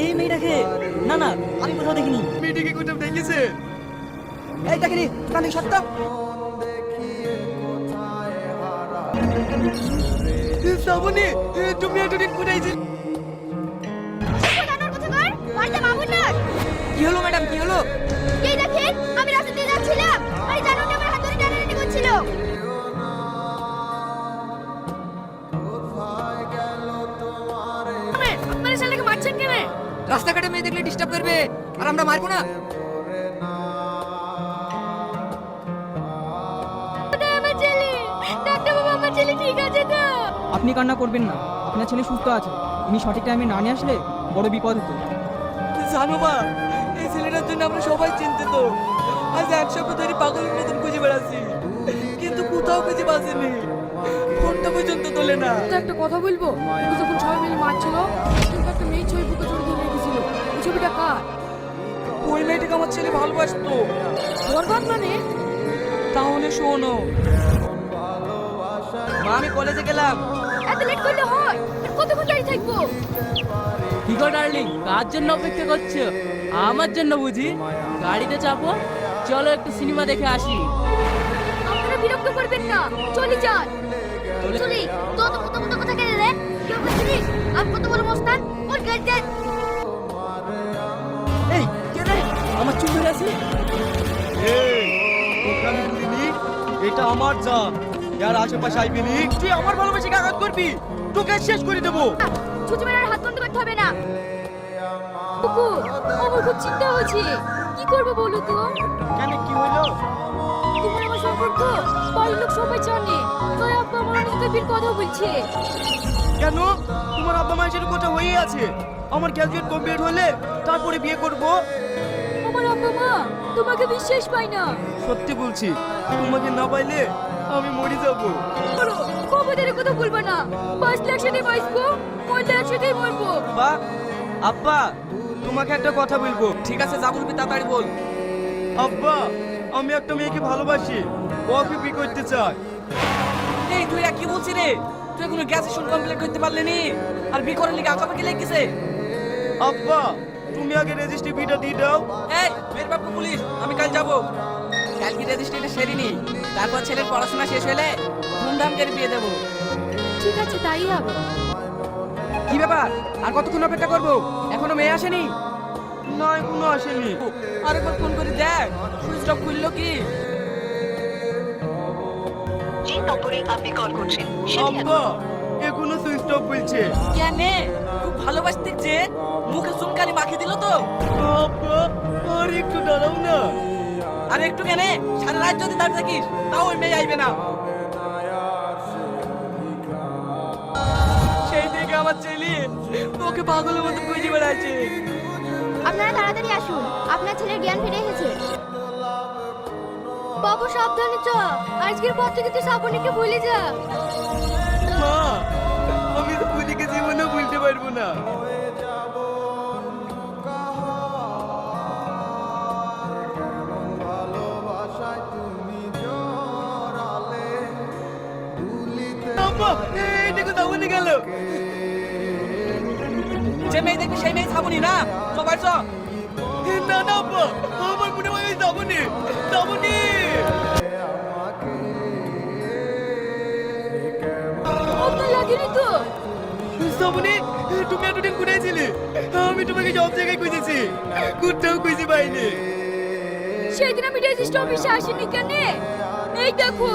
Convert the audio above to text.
এই মেয়েটিকে না না আমি কোথাও দেখিনি। মেয়েটিকে কোথাও দেখেছেন এই দেখিনি কানে সত্য শ্রাবণী তুমি এতদিন কোথায় ছিলে? জানার কথা কর বাড়িতে মামুন না কি হলো ম্যাডাম কি হলো এই দেখেন মারছেন কেন? রাস্তাঘাটে মেয়ে দেখলে ডিস্টার্ব করবে। আর আমরা মারবো না। আপনি কান্না করবেন না। আপনার ছেলে সুস্থ আছে। ইনি সঠিক টাইমে না নিয়ে আসলে বড় বিপদ হতো। জানো মা এই ছেলেটার জন্য আমরা সবাই চিন্তিত। আজ এক সপ্তাহ ধরে পাগলের মতন খুঁজে বেড়াচ্ছি। কিন্তু কোথাও খুঁজে পাচ্ছিনি ফোনটা পর্যন্ত তোলে না। তো একটা কথা বলব? ও যখন সবাই মিলে মারছিল কিন্তু একটা মেয়ে ছবি বুকে চড়ে দিয়ে রেখেছিল ওই ছবিটা কার? ওই মেয়েটাকে আমার ছেলে ভালোবাসতো। বরবাদ মানে? তাহলে শোনো। মা আমি কলেজে গেলাম। এত লেট করলে হয়? আর কতক্ষণ দাঁড়িয়ে থাকব? কি গো ডার্লিং কার জন্য অপেক্ষা করছ? আমার জন্য বুঝি। গাড়িতে চাপো? চলো একটু সিনেমা দেখে আসি। আপনারা বিরক্ত করবেন না। চলে যান। চলি তো তো কত কত কথা কেন রে কেউ বুঝছিস আমি কত বড় মস্তান? ওর দেন এই কে রে? আমার চুল ধরে আছে? এই এটা আমার জান। ইয়ার আশেপাশে আইবি নি তুই আমার ভালোবাসে আঘাত করবি। তোকে শেষ করে দেবো। ছুটি মেরার হাত বন্ধ করতে হবে না। কুকু আমার খুব চিন্তা হচ্ছে। কি করব বলো তো? কেন কি হইল তোমার আমার সম্পর্ক? বাড়ির লোক সবাই জানে তাই আব্বা আমার অনেক বিয়ের কথা বলছে। কেন? তোমার আব্বা মায়ের সাথে কথা হয়েই আছে। আমার গ্র্যাজুয়েট কমপ্লিট হলে তারপরে বিয়ে করব। আমার আব্বা মা তোমাকে বিশ্বাস পাই না। সত্যি বলছি তোমাকে না পাইলে আমি মরে যাব। বলো কবুতরের কথা বলব না। বাঁচলে একসাথে বাঁচবো মরলে একসাথেই মরবো। বা আব্বা তোমাকে একটা কথা বলব। ঠিক আছে যা বলবি তাড়াতাড়ি বল। আব্বা আমি একটা মেয়েকে ভালোবাসি। ওকে বিয়ে করতে চাই এই তুই আর কি বলছিস রে? তুই এখনও গ্র্যাজুয়েশন কমপ্লিট করতে পারলি নি? আর বি করার লিগে আঁকাবাকি লেগেছে? আব্বা তুমি আগে রেজিস্ট্রি বিটা দিয়ে দাও। এই মেয়ের বাপু পুলিশ আমি কাল যাব। কালকে রেজিস্ট্রিটা সেরিনি। তারপর ছেলের পড়াশোনা শেষ হলে ধুমধাম করে বিয়ে দেবো। ঠিক আছে তাই হবে। কি ব্যাপার? আর কতক্ষণ অপেক্ষা করব? এখনও মেয়ে আসেনি? না এখনও আসেনি। আরেকবার ফোন করে দেখ সুইচ অফ খুললো কি? যে নম্বরে আপনি কল করছেন সেটি আব্বা এখনও। সুইচ অফ বলছে কেন? খুব ভালোবাসতে যে মুখে চুনকালি মাখিয়ে দিল তো। আব্বা আর একটু দাঁড়াও না। আর একটু কেন? সারা রাত যদি দাঁড়িয়ে থাকিস তাও ওই মেয়ে আইবে না। সেই থেকে আমার ছেলে ওকে পাগলের মতো খুঁজে বেড়াচ্ছে। আপনারা তাড়াতাড়ি আসুন। আপনার ছেলের জ্ঞান ফিরে এসেছে। বাবু সাবধানে চ। আজকের পর থেকে তুই শ্রাবণীকে ভুলে যা। মা আমি তো পুলিকে জীবনে ভুলতে পারব না। এইটা কোথাও গেল। যে মেয়ে দেখবি সেই মেয়ে ছাবনি না সবাই চ না না আমার মনে হয় যাবনি যাবনি তো শ্রাবণী তুমি এতদিন কোথায় ছিলে আমি তোমাকে সব জায়গায় খুঁজেছি কোথাও খুঁজে পাইনি সেদিন আমি রেজিস্টার অফিসে আসিনি কেন এই দেখো